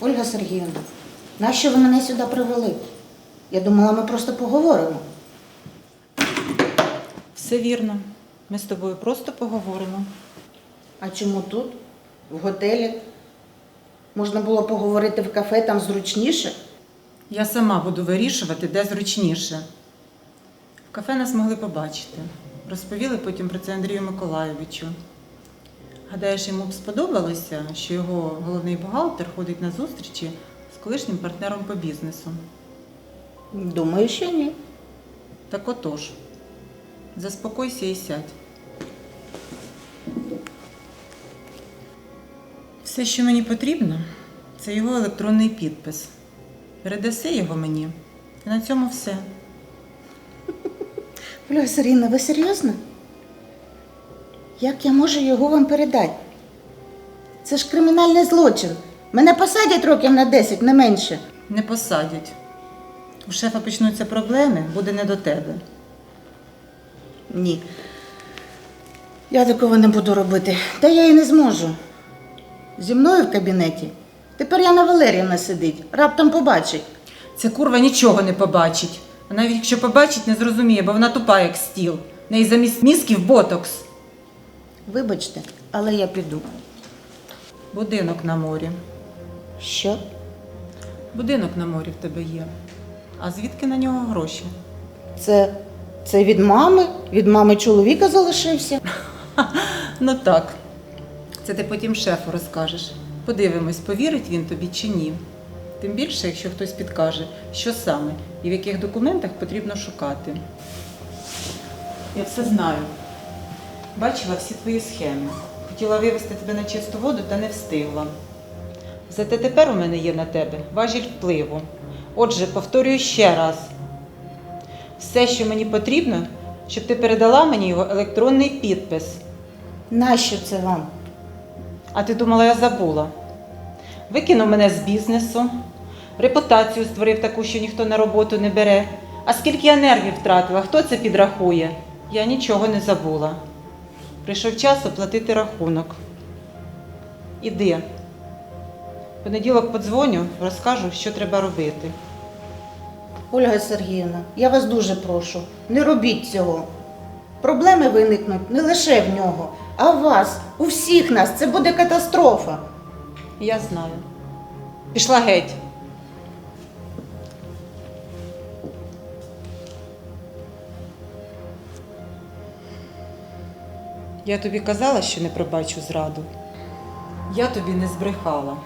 Ольга Сергіївна, нащо ви мене сюди привели? Я думала, ми просто поговоримо. Все вірно. Ми з тобою просто поговоримо. А чому тут? В готелі? Можна було поговорити в кафе, там зручніше. Я сама буду вирішувати, де зручніше. В кафе нас могли побачити. Розповіли потім про це Андрію Миколайовичу. Гадаєш, йому б сподобалося, що його головний бухгалтер ходить на зустрічі з колишнім партнером по бізнесу. Думаю, що ні. Так отож, заспокойся і сядь. Все, що мені потрібно, це його електронний підпис. Передаси його мені. І на цьому все. Ольга Сергіївна, ви серйозно? Як я можу його вам передати? Це ж кримінальний злочин. Мене посадять років на 10, не менше. Не посадять. У шефа почнуться проблеми, буде не до тебе. Ні. Я такого не буду робити. Та я і не зможу. Зі мною в кабінеті. Тепер Яна Валеріївна сидить, раптом побачить. Ця курва нічого не побачить. А навіть якщо побачить, не зрозуміє, бо вона тупа, як стіл. В неї замість мізків ботокс. Вибачте, але я піду. Будинок на морі. Що? Будинок на морі в тебе є. А звідки на нього гроші? Це, це від мами? Від мами чоловіка залишився? Ну так. Це ти потім шефу розкажеш. Подивимось, повірить він тобі чи ні. Тим більше, якщо хтось підкаже, що саме і в яких документах потрібно шукати. Я все знаю. Бачила всі твої схеми. Хотіла вивести тебе на чисту воду та не встигла. Зате тепер у мене є на тебе важіль впливу. Отже, повторюю ще раз. Все, що мені потрібно, щоб ти передала мені його електронний підпис. Нащо це вам? А ти думала, я забула. Викинув мене з бізнесу, репутацію створив таку, що ніхто на роботу не бере. А скільки я нервів втратила, хто це підрахує? Я нічого не забула. Прийшов час оплатити рахунок. Іди. В понеділок подзвоню, розкажу, що треба робити. Ольга Сергіївна, я вас дуже прошу, не робіть цього. Проблеми виникнуть не лише в нього, а в вас, у всіх нас. Це буде катастрофа. Я знаю. Пішла геть. Я тобі казала, що не пробачу зраду. Я тобі не збрехала.